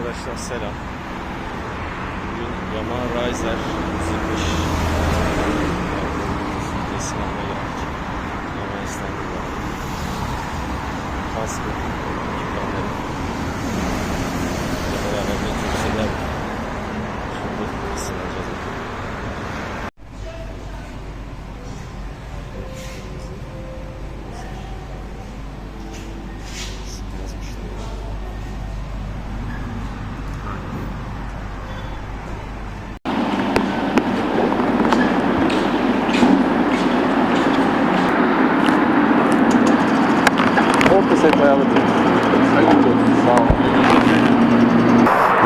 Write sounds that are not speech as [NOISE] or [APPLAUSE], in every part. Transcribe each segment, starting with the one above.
Arkadaşlar selam. Bugün Yamaha Riser 125 Esinan'a geldik. Yamaha İstanbul'da. Kaskı. Ile beraber metrobüse geldik.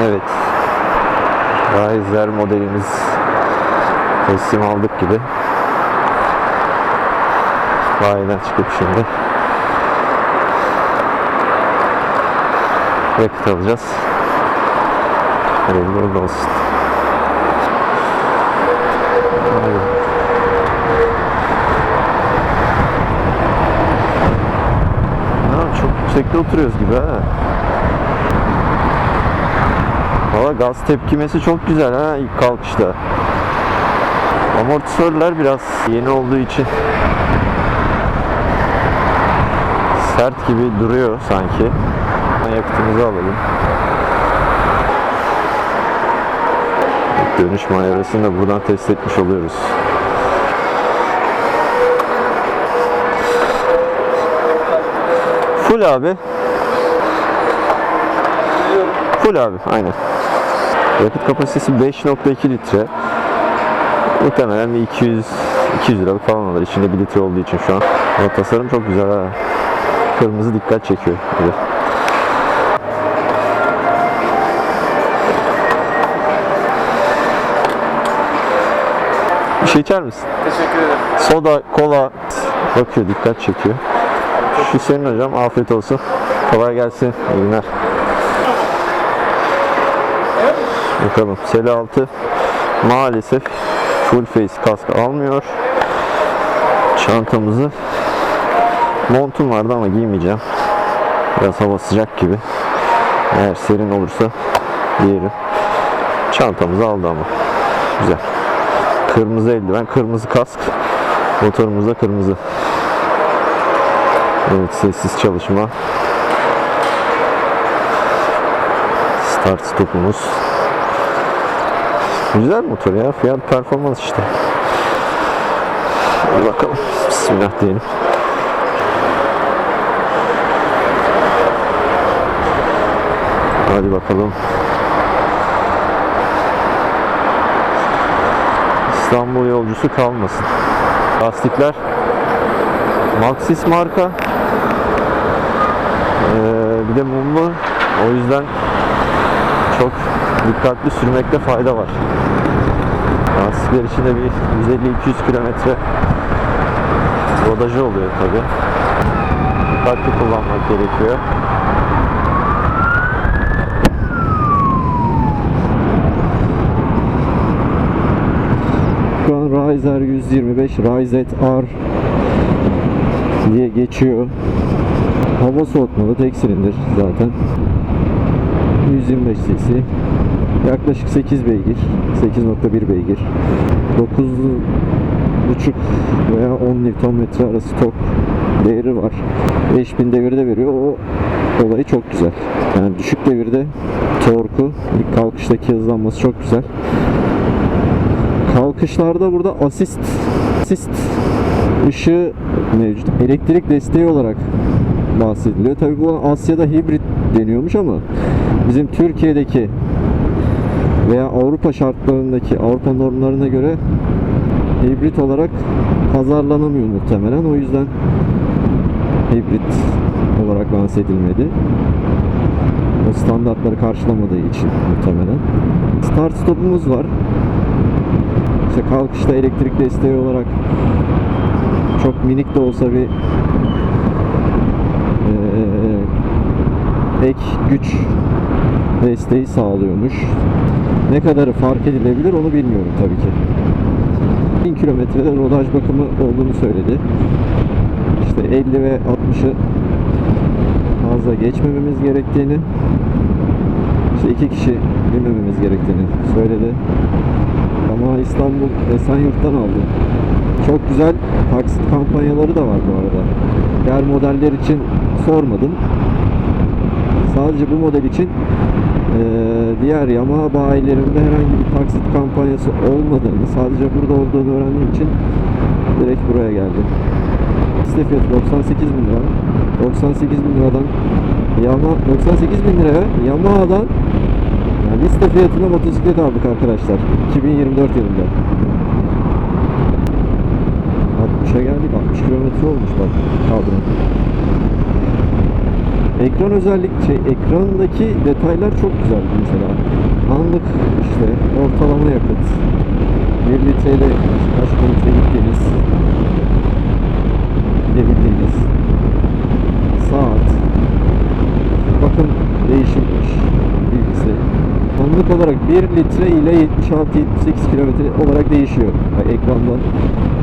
Evet. Riser modelimiz teslim aldık gibi. Bayiden çıkıp şimdi yakıt alacağız. Hayırlı uğurlu olsun. Haydi. Ha, çok yüksekte oturuyoruz gibi ha. Valla gaz tepkimesi çok güzel ha ilk kalkışta. Amortisörler biraz yeni olduğu için sert gibi duruyor sanki. Yakıtımızı alalım. Dönüş manevrasını da buradan test etmiş oluyoruz. Full abi. Full abi aynen. Yakıt kapasitesi 5.2 litre. Muhtemelen bir 200 200 liralık falan alır içinde 1 litre olduğu için şu an. Ama tasarım çok güzel ha. Kırmızı dikkat çekiyor. Bir şey içer misin? Teşekkür ederim. Soda, kola bakıyor, dikkat çekiyor. Şu senin hocam, afiyet olsun. Kolay gelsin, iyi günler. Bakalım, seli altı maalesef full face kask almıyor. Çantamızı montum vardı ama giymeyeceğim. Biraz hava sıcak gibi. Eğer serin olursa giyerim. Çantamızı aldı ama. Güzel. Kırmızı eldiven, kırmızı kask. Motorumuz da kırmızı. Evet sessiz çalışma. Start stopumuz. Güzel motor ya. Fiyat performans işte. Hadi bakalım. Bismillah diyelim. Hadi bakalım. İstanbul yolcusu kalmasın. Lastikler Maxxis marka. Ee, bir de mumlu. O yüzden çok dikkatli sürmekte fayda var. Lastikler içinde bir 150-200 kilometre rodajı oluyor tabi. Dikkatli kullanmak gerekiyor. Şu an Riser 125, Riset R diye geçiyor. Hava soğutmalı tek silindir zaten. 125 cc. Yaklaşık 8 beygir, 8.1 beygir. 9.5 veya 10 Nm arası tok değeri var. 5000 devirde veriyor. O olayı çok güzel. Yani düşük devirde torku, ilk kalkıştaki hızlanması çok güzel. Kalkışlarda burada asist asist ışığı mevcut. Elektrik desteği olarak bahsediliyor. Tabii bu Asya'da hibrit deniyormuş ama bizim Türkiye'deki veya Avrupa şartlarındaki Avrupa normlarına göre hibrit olarak pazarlanamıyor muhtemelen. O yüzden hibrit olarak lanse edilmedi. O standartları karşılamadığı için muhtemelen. Start stopumuz var. İşte kalkışta elektrik desteği olarak çok minik de olsa bir eee, ek güç desteği sağlıyormuş. Ne kadarı fark edilebilir onu bilmiyorum tabii ki. 1000 kilometrede rodaj bakımı olduğunu söyledi. İşte 50 ve 60'ı fazla geçmememiz gerektiğini işte iki kişi binmememiz gerektiğini söyledi. Ama İstanbul Esenyurt'tan aldım. Çok güzel taksit kampanyaları da var bu arada. Diğer modeller için sormadım. Sadece bu model için diğer Yamaha bayilerinde herhangi bir taksit kampanyası olmadığını, sadece burada olduğunu öğrendiğim için direkt buraya geldim. Liste fiyatı 98 bin lira. 98 bin liradan Yamaha 98 bin liraya Yamaha'dan yani liste fiyatına motosiklet aldık arkadaşlar. 2024 yılında. 60'a geldik. 60 kilometre olmuş bak kadro. Ekran özellik şey ekrandaki detaylar çok güzel mesela. Anlık işte ortalama yakıt. 1 litreyle kaç kilometre gittiğiniz. Gidebildiğiniz saat. Bakın değişikmiş bilgisi. Anlık olarak 1 litre ile 76-78 kilometre olarak değişiyor. Yani ekrandan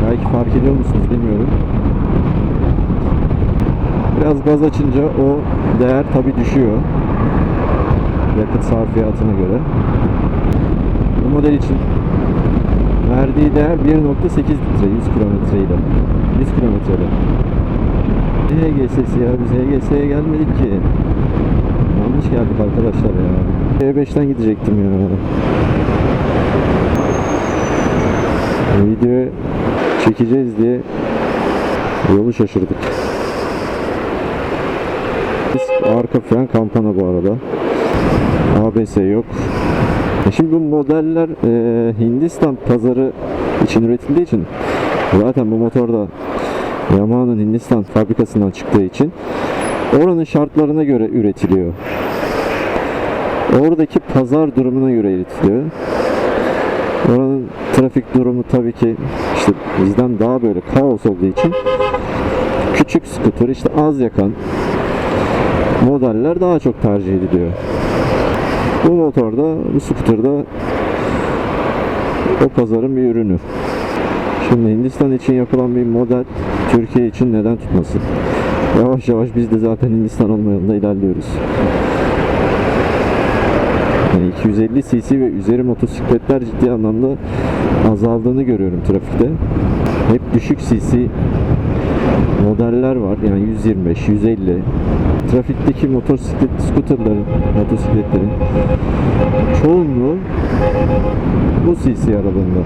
belki fark ediyor musunuz bilmiyorum biraz gaz açınca o değer tabi düşüyor. Yakıt sarfiyatına göre. Bu model için verdiği değer 1.8 litre 100 kilometre ile 100 kilometrede ne HGS'si ya biz HGS'ye gelmedik ki. Yanlış geldik arkadaşlar ya. E5'ten gidecektim ya. Video çekeceğiz diye yolu şaşırdık arka fren kampana bu arada ABS yok e Şimdi bu modeller e, Hindistan pazarı için üretildiği için zaten bu motor da Yamaha'nın Hindistan fabrikasından çıktığı için oranın şartlarına göre üretiliyor. Oradaki pazar durumuna göre üretiliyor. Oranın trafik durumu tabii ki işte bizden daha böyle kaos olduğu için küçük skuter işte az yakan modeller daha çok tercih ediliyor. Bu motorda, bu scooter'da o pazarın bir ürünü. Şimdi Hindistan için yapılan bir model Türkiye için neden tutmasın? Yavaş yavaş biz de zaten Hindistan olma yolunda ilerliyoruz. Yani 250 cc ve üzeri motosikletler ciddi anlamda azaldığını görüyorum trafikte. Hep düşük cc modeller var. Yani 125, 150. Trafikteki motosiklet, scooterların, motosikletlerin çoğunluğu bu cc aralığında.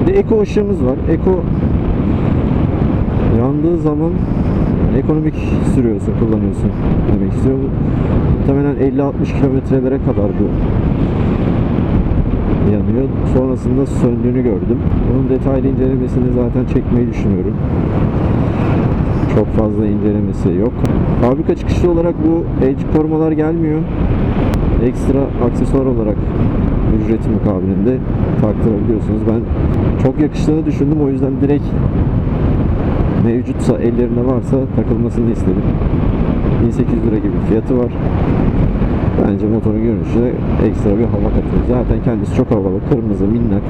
Bir de eko ışığımız var. Eko yandığı zaman ekonomik sürüyorsun, kullanıyorsun demek istiyor. Muhtemelen 50-60 kilometrelere kadar bu yanıyor. Sonrasında söndüğünü gördüm. Bunun detaylı incelemesini zaten çekmeyi düşünüyorum. Çok fazla incelemesi yok. Fabrika çıkışlı olarak bu edge korumalar gelmiyor. Ekstra aksesuar olarak ücreti mukabilinde taktırabiliyorsunuz. Ben çok yakıştığını düşündüm o yüzden direkt mevcutsa ellerinde varsa takılmasını istedim. 1800 lira gibi fiyatı var. Bence motorun görünüşü ekstra bir hava katıyor. Zaten kendisi çok havalı. Kırmızı, minnak.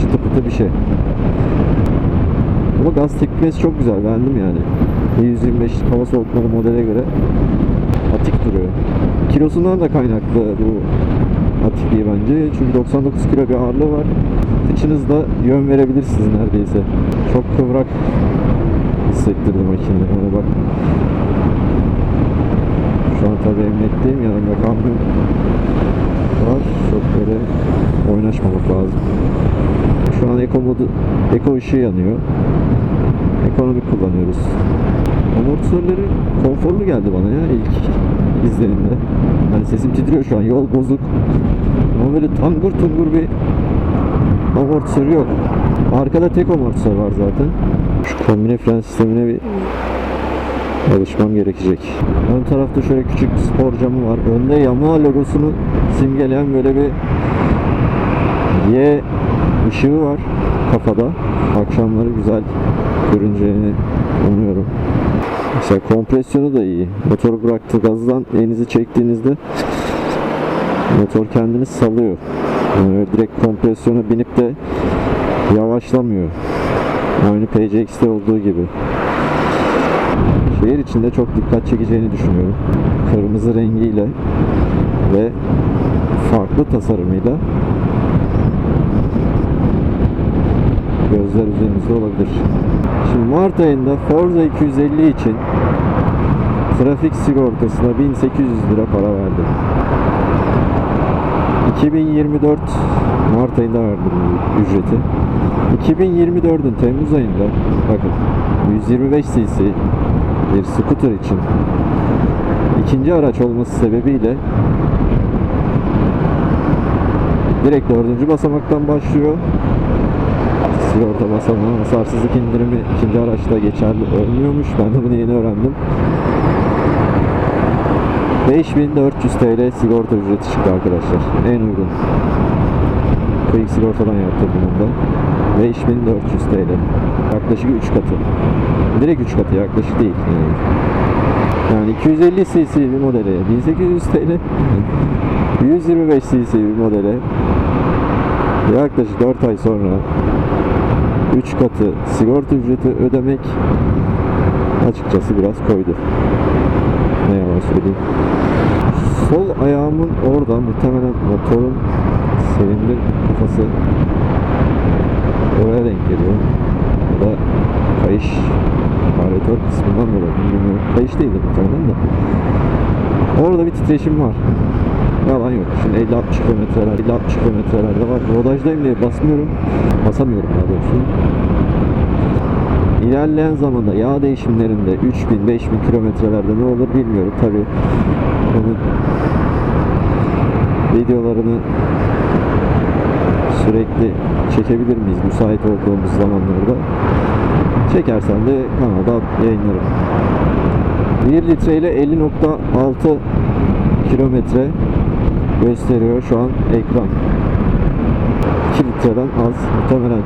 Çıtı pıtı bir şey. Ama gaz tepkimesi çok güzel. Beğendim yani. 125 hava soğutmalı modele göre atik duruyor. Kilosundan da kaynaklı bu atikliği bence. Çünkü 99 kilo bir ağırlığı var. Kıçınızda yön verebilirsiniz neredeyse. Çok kıvrak hissettirdi makine. Yani bak şu an tabii emniyetteyim yanımda kamyon var. Çok böyle oynaşmamak lazım. Şu an eko modu, eko ışığı yanıyor. Ekonomik kullanıyoruz. Amortisörleri konforlu geldi bana ya ilk izlenimde. Hani sesim titriyor şu an yol bozuk. Ama böyle tangur tungur bir amortisörü yok. Arkada tek amortisör var zaten. Şu kombine fren sistemine bir alışmam gerekecek. Ön tarafta şöyle küçük bir spor camı var. Önde Yamaha logosunu simgeleyen böyle bir Y ışığı var kafada. Akşamları güzel görüneceğini umuyorum. Mesela kompresyonu da iyi. Motoru bıraktı gazdan elinizi çektiğinizde motor kendini salıyor. Yani direkt kompresyona binip de yavaşlamıyor. Aynı PCX'te olduğu gibi. Şehir içinde çok dikkat çekeceğini düşünüyorum. Kırmızı rengiyle ve farklı tasarımıyla gözler üzerimizde olabilir. Şimdi Mart ayında Forza 250 için trafik sigortasına 1800 lira para verdim. 2024 Mart ayında verdim ücreti. 2024'ün Temmuz ayında bakın 125 cc bir scooter için ikinci araç olması sebebiyle direkt dördüncü basamaktan başlıyor. Sigorta basamağı hasarsızlık indirimi ikinci araçta geçerli olmuyormuş. Ben de bunu yeni öğrendim. 5400 TL sigorta ücreti çıktı arkadaşlar. En uygun. Quick sigortadan yaptırdım onu da. 5400 TL. Yaklaşık 3 katı. Direkt 3 katı yaklaşık değil. Yani 250 cc bir modele 1800 TL. 125 cc bir modele yaklaşık 4 ay sonra 3 katı sigorta ücreti ödemek açıkçası biraz koydu. Ne yalan söyleyeyim. Sol ayağımın orada muhtemelen motorun silindir kafası oraya denk geliyor. Ya da kayış varyatör kısmından dolayı bilmiyorum. Kayış değildir muhtemelen de. Orada bir titreşim var. Yalan yok. Şimdi 50-60 kilometreler, 50-60 kilometrelerde var. Rodajdayım diye basmıyorum. Basamıyorum daha doğrusu. İlerleyen zamanda yağ değişimlerinde 3000-5000 kilometrelerde ne olur bilmiyorum. Tabi onun videolarını sürekli çekebilir miyiz müsait olduğumuz zamanlarda? Çekersem de kanalda yayınlarım. 1 litre ile 50.6 kilometre gösteriyor şu an ekran. 2 litreden az muhtemelen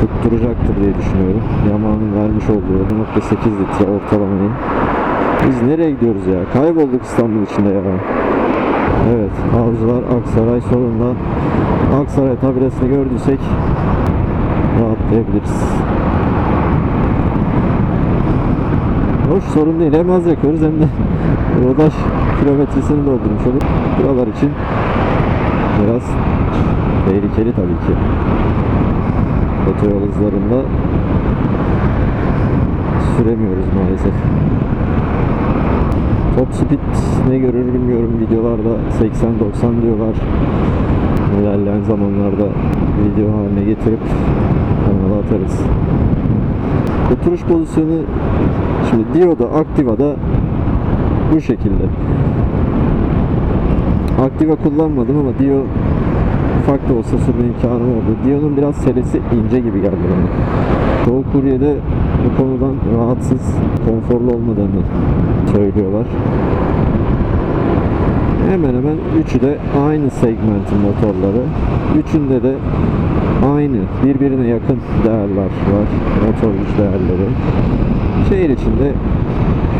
tutturacaktır diye düşünüyorum. Yaman'ın vermiş olduğu 1.8 litre ortalamayı. Biz nereye gidiyoruz ya? Kaybolduk İstanbul içinde ya. Evet, Avcılar Aksaray sonunda Aksaray tabelasını gördüysek rahatlayabiliriz. Hoş sorun değil. Hem az yakıyoruz hem de rodaj kilometresini doldurmuş olur. Buralar için biraz tehlikeli tabii ki. Otoyol hızlarında süremiyoruz maalesef. Top speed ne görür bilmiyorum videolarda 80-90 diyorlar. İlerleyen zamanlarda video haline getirip kanala atarız. Oturuş pozisyonu şimdi Dio'da, Activa'da bu şekilde. Activa kullanmadım ama Dio ufak da olsa sürme imkanım oldu. Dio'nun biraz selesi ince gibi geldi bana. Çoğu kuryede bu konudan rahatsız, konforlu olmadığını söylüyorlar. Hemen hemen üçü de aynı segmentin motorları. Üçünde de aynı, birbirine yakın değerler var. Motor güç değerleri. Şehir içinde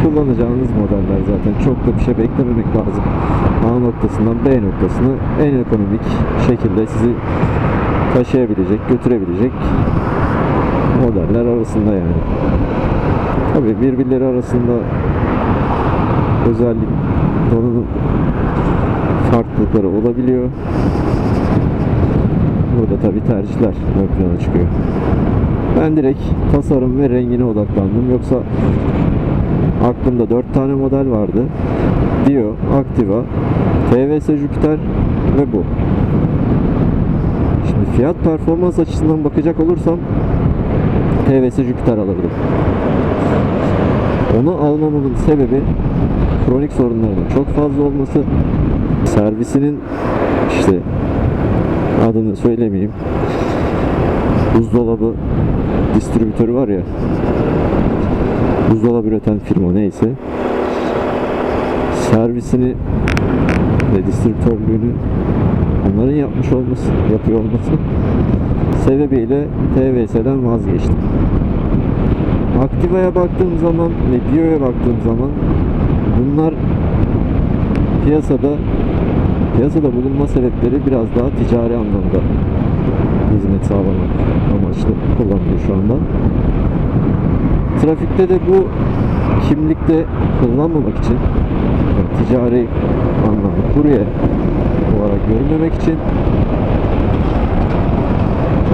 kullanacağınız modeller zaten. Çok da bir şey beklememek lazım. A noktasından B noktasına en ekonomik şekilde sizi taşıyabilecek, götürebilecek modeller arasında yani. Tabii birbirleri arasında özellik donanım farklılıkları olabiliyor. Burada tabii tercihler ön plana çıkıyor. Ben direkt tasarım ve rengine odaklandım. Yoksa aklımda 4 tane model vardı. Dio, Activa, TVS Jupiter ve bu. Şimdi fiyat performans açısından bakacak olursam TVS Jupiter alırdım. Onu almamamın sebebi kronik sorunlarının çok fazla olması, servisinin işte adını söylemeyeyim. Buzdolabı distribütörü var ya. Buzdolabı üreten firma neyse. Servisini ve distribütörlüğünü onların yapmış olması, yapıyor olması sebebiyle TVS'den vazgeçtim. Activa'ya baktığım zaman ve Dio'ya baktığım zaman bunlar piyasada piyasada bulunma sebepleri biraz daha ticari anlamda hizmet sağlamak amaçlı kullanılıyor şu anda. Trafikte de bu kimlikte kullanmamak için yani ticari anlamda, kurye olarak görünmemek için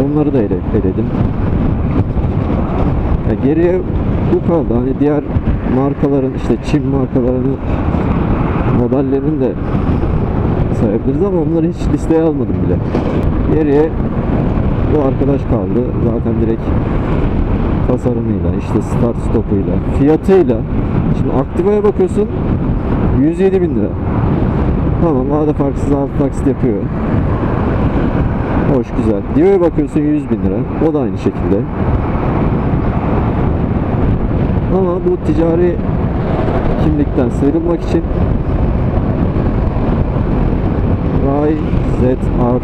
onları da ele, eledim. Ya geriye bu kaldı. Hani diğer markaların işte Çin markalarının modellerini de sayabiliriz ama onları hiç listeye almadım bile. Geriye bu arkadaş kaldı. Zaten direkt tasarımıyla, işte start stopuyla, fiyatıyla. Şimdi Activa'ya bakıyorsun 107 bin lira. Tamam vade farksız alt taksit yapıyor. Hoş güzel. Dio'ya bakıyorsun 100 bin lira. O da aynı şekilde. Ama bu ticari kimlikten sıyrılmak için ZR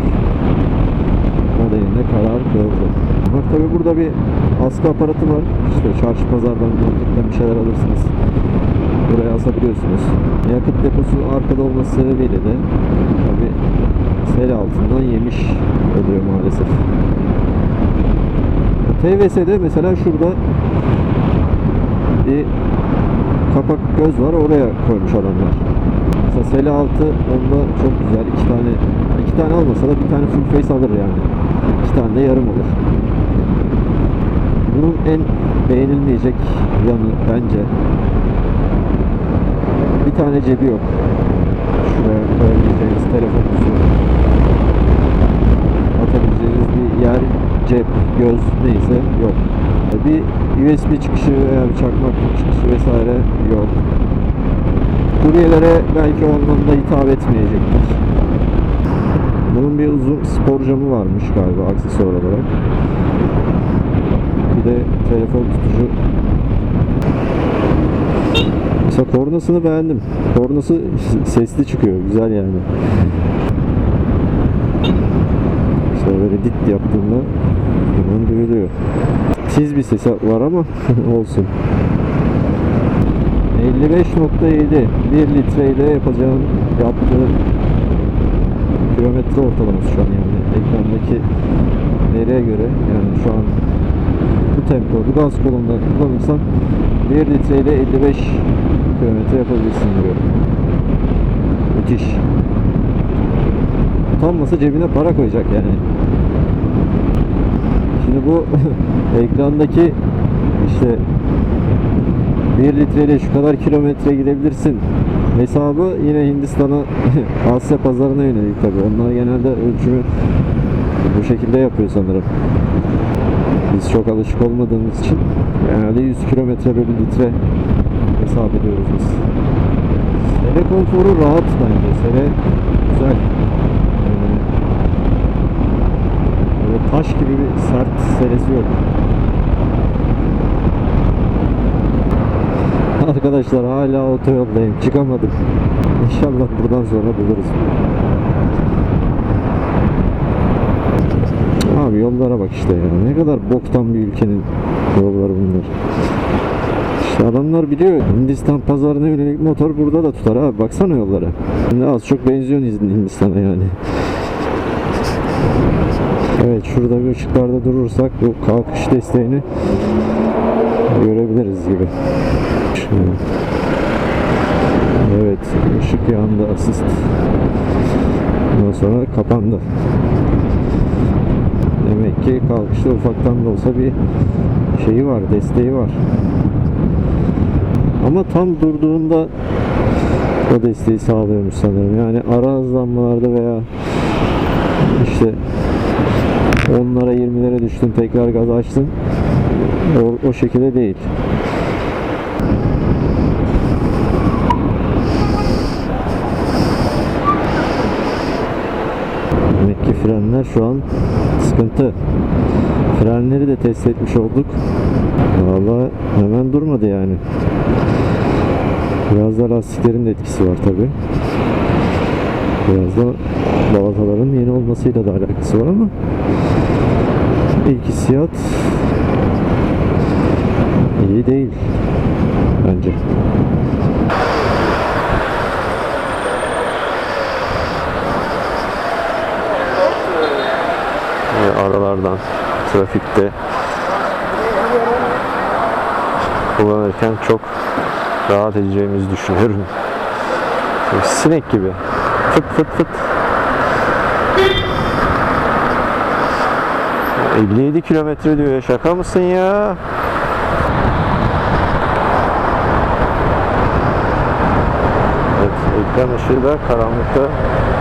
modeline karar kıldı. Bak tabi burada bir askı aparatı var. İşte çarşı pazardan marketten bir şeyler alırsınız. Buraya asabiliyorsunuz. Yakıt deposu arkada olması sebebiyle de tabi sel altından yemiş oluyor maalesef. TVS'de mesela şurada bir kapak göz var oraya koymuş adamlar. Mesela sele altı onda çok güzel iki tane iki tane almasa da bir tane full face alır yani. İki tane de yarım olur. Bunun en beğenilmeyecek yanı bence bir tane cebi yok. Şuraya koyabileceğiniz telefon kutusu atabileceğiniz bir yer, cep, göz neyse yok. Bir USB çıkışı veya bir çakmak çıkışı vesaire yok. Kuryelere belki o anlamda hitap etmeyecektir. Bunun bir uzun spor camı varmış galiba aksesuar olarak. Bir de telefon tutucu. Mesela kornasını beğendim. Kornası [LAUGHS] sesli çıkıyor. Güzel yani. İşte böyle dit yaptığında hemen duyuluyor. Tiz bir sesi var ama [LAUGHS] olsun. 55.7 1 litreyle yapacağım yaptığı kilometre ortalaması şu an yani ekrandaki nereye göre yani şu an bu tempo bu gaz kolunda kullanırsan 1 litreyle 55 kilometre yapabilirsin diyor. Müthiş. Utanmasa cebine para koyacak yani. Şimdi bu [LAUGHS] ekrandaki işte 1 litreyle şu kadar kilometre gidebilirsin hesabı yine Hindistan'a [LAUGHS] Asya pazarına yönelik tabi. Onlar genelde ölçümü bu şekilde yapıyor sanırım. Biz çok alışık olmadığımız için genelde 100 kilometre bölü litre hesap ediyoruz biz. Sele konforu rahat bence. Sele güzel. Böyle taş gibi bir sert selesi yok. Arkadaşlar hala otoyoldayım. Çıkamadım. İnşallah buradan sonra buluruz. Abi yollara bak işte ya. Ne kadar boktan bir ülkenin yolları bunlar. İşte adamlar biliyor. Hindistan pazarına yönelik motor burada da tutar abi. Baksana yollara. Şimdi az çok benziyor Hindistan'a yani. Evet şurada bir ışıklarda durursak bu kalkış desteğini görebiliriz gibi. Şöyle. Evet ışık yandı asist. Ondan sonra kapandı. Demek ki kalkışta ufaktan da olsa bir şeyi var, desteği var. Ama tam durduğunda o desteği sağlıyormuş sanırım. Yani ara hızlanmalarda veya işte 10'lara 20'lere düştün tekrar gaz açtın o, o şekilde değil. Frenler şu an sıkıntı. Frenleri de test etmiş olduk. Valla hemen durmadı yani. Biraz da lastiklerin de etkisi var tabi. Biraz da balataların yeni olmasıyla da alakası var ama ilk hissiyat iyi değil bence. Ve aralardan trafikte kullanırken çok rahat edeceğimizi düşünüyorum. Sinek gibi. Fıt fıt fıt. 57 kilometre diyor ya şaka mısın ya? Evet, ekran ışığı da karanlıkta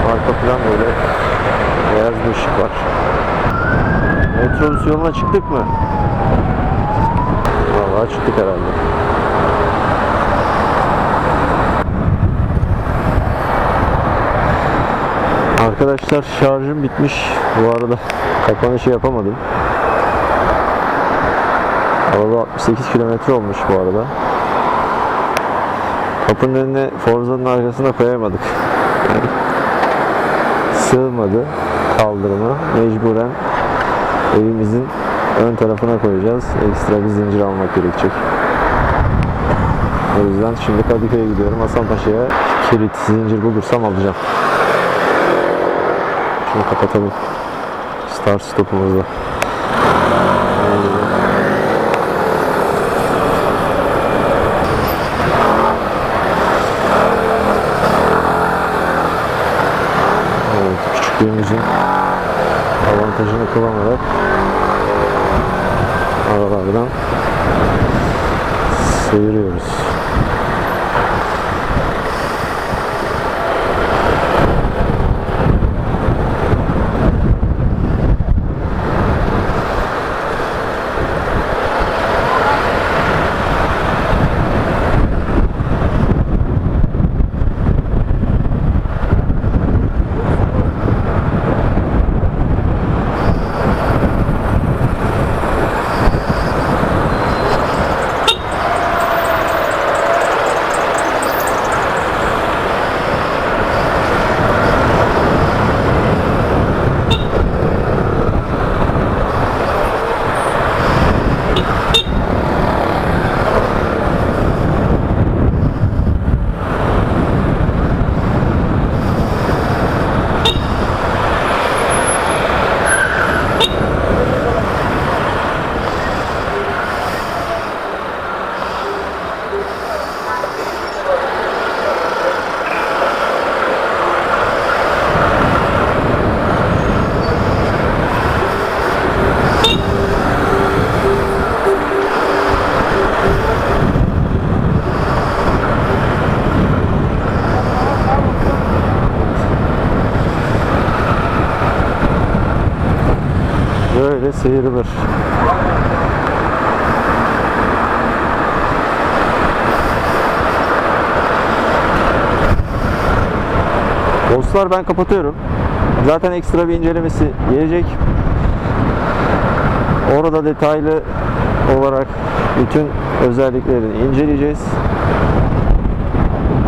arka plan böyle beyaz bir ışık var. Metrobüs yoluna çıktık mı? Vallahi çıktık herhalde. Arkadaşlar şarjım bitmiş. Bu arada kapanışı yapamadım. Araba 68 kilometre olmuş bu arada. Kapının önüne Forza'nın arkasına koyamadık. [LAUGHS] Sığmadı kaldırıma. Mecburen evimizin ön tarafına koyacağız. Ekstra bir zincir almak gerekecek. O yüzden şimdi Kadıköy'e gidiyorum. Hasanpaşa'ya kilit zincir bulursam alacağım. Şunu kapatalım. Start stopumuzda. Evet, küçüklüğümüzün avantajını kullanarak aralardan sıyırıyoruz. Böyle sıyrılır. Dostlar ben kapatıyorum. Zaten ekstra bir incelemesi gelecek. Orada detaylı olarak bütün özelliklerini inceleyeceğiz.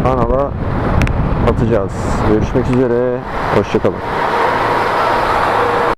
Kanala atacağız. Görüşmek üzere. Hoşçakalın.